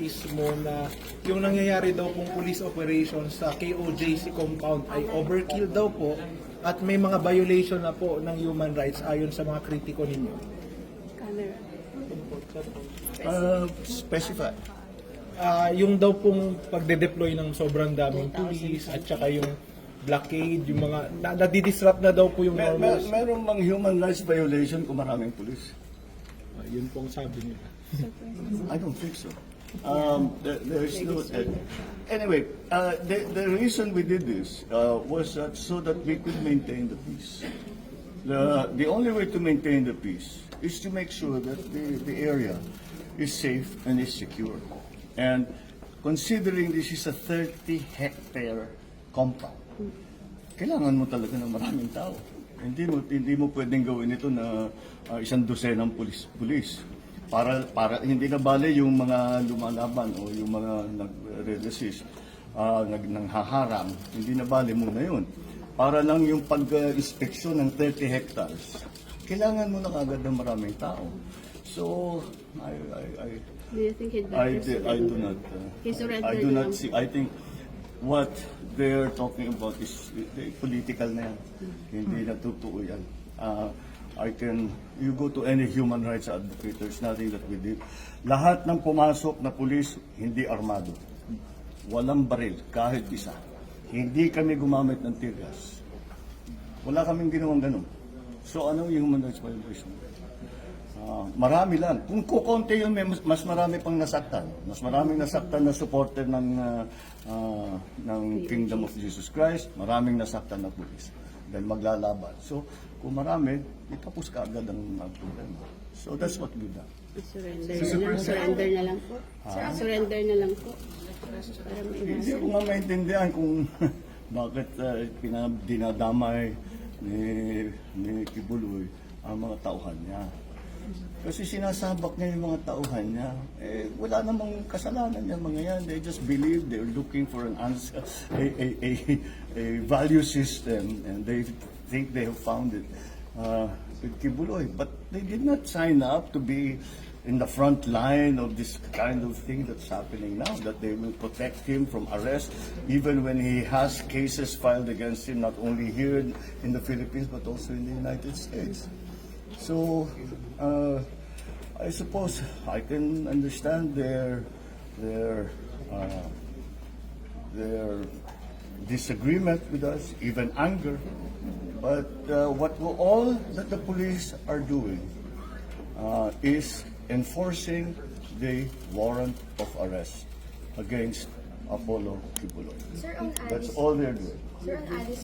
analysis mo na yung nangyayari daw pong police operation sa KOJC compound ay overkill daw po at may mga violation na po ng human rights ayon sa mga kritiko ninyo? Uh, specify. Ah, yung daw pong pagde-deploy ng sobrang daming police at saka yung blockade, yung mga na, nadidisrupt na daw po yung Mer- normal. mer- meron bang human rights violation kung maraming pulis? Ah, yun pong sabi nila. I don't think so. Um, there, there's no. Uh, anyway, uh, the, the reason we did this uh, was that so that we could maintain the peace. The, the only way to maintain the peace is to make sure that the, the area is safe and is secure. And considering this is a 30 hectare compound, kailangan mo talaga ng maraming tao. Hindi mo hindi mo pwedeng gawin ito na ah, isang dosenang pulis pulis. Para para hindi na bale yung mga lumalaban o yung mga nagre-resist uh, nag nanghaharang, hindi na bale muna yun. Para lang yung pag-inspeksyon ng 30 hectares, kailangan mo na kagad ng maraming tao. So, I, I, I, Do you think he'd I, better di- I do not. uh, He surrendered I do not see. I think what they're talking about is eh, political na yan. Hindi na totoo yan. Uh, I can, you go to any human rights advocate, there's nothing that we did. Lahat ng pumasok na pulis, hindi armado. Walang baril, kahit isa. Hindi kami gumamit ng tear gas. Wala kaming ginawang ganun. So ano yung human rights violation? Ah, marami lang. Kung kukonti yun, may mas, mas marami pang nasaktan. Mas maraming nasaktan na supporter ng, ah, ah, ng Kingdom of Jesus Christ. Maraming nasaktan na pulis. Dahil maglalaban. So, kung marami, itapos ka agad ang ang problema. So, that's what we done. Surrender na lang. Surrender na lang po. Surrender na lang po. Para Hindi ko nga maintindihan kung bakit uh, pinab- dinadamay ni, ni Kibuloy ang mga tauhan niya. Kasi sinasabak niya yung mga tauhan niya. Eh, wala namang kasalanan niya mga yan. They just believe they're looking for an answer, a, a, a, a value system and they think they have found it uh, with Kibuloy. But they did not sign up to be in the front line of this kind of thing that's happening now, that they will protect him from arrest, even when he has cases filed against him, not only here in, the Philippines, but also in the United States. So, uh, I suppose I can understand their their uh, their disagreement with us, even anger. But uh, what we- all that the police are doing uh, is enforcing the warrant of arrest against Apollo Kibuloy. That's all they're doing. sir, on Alice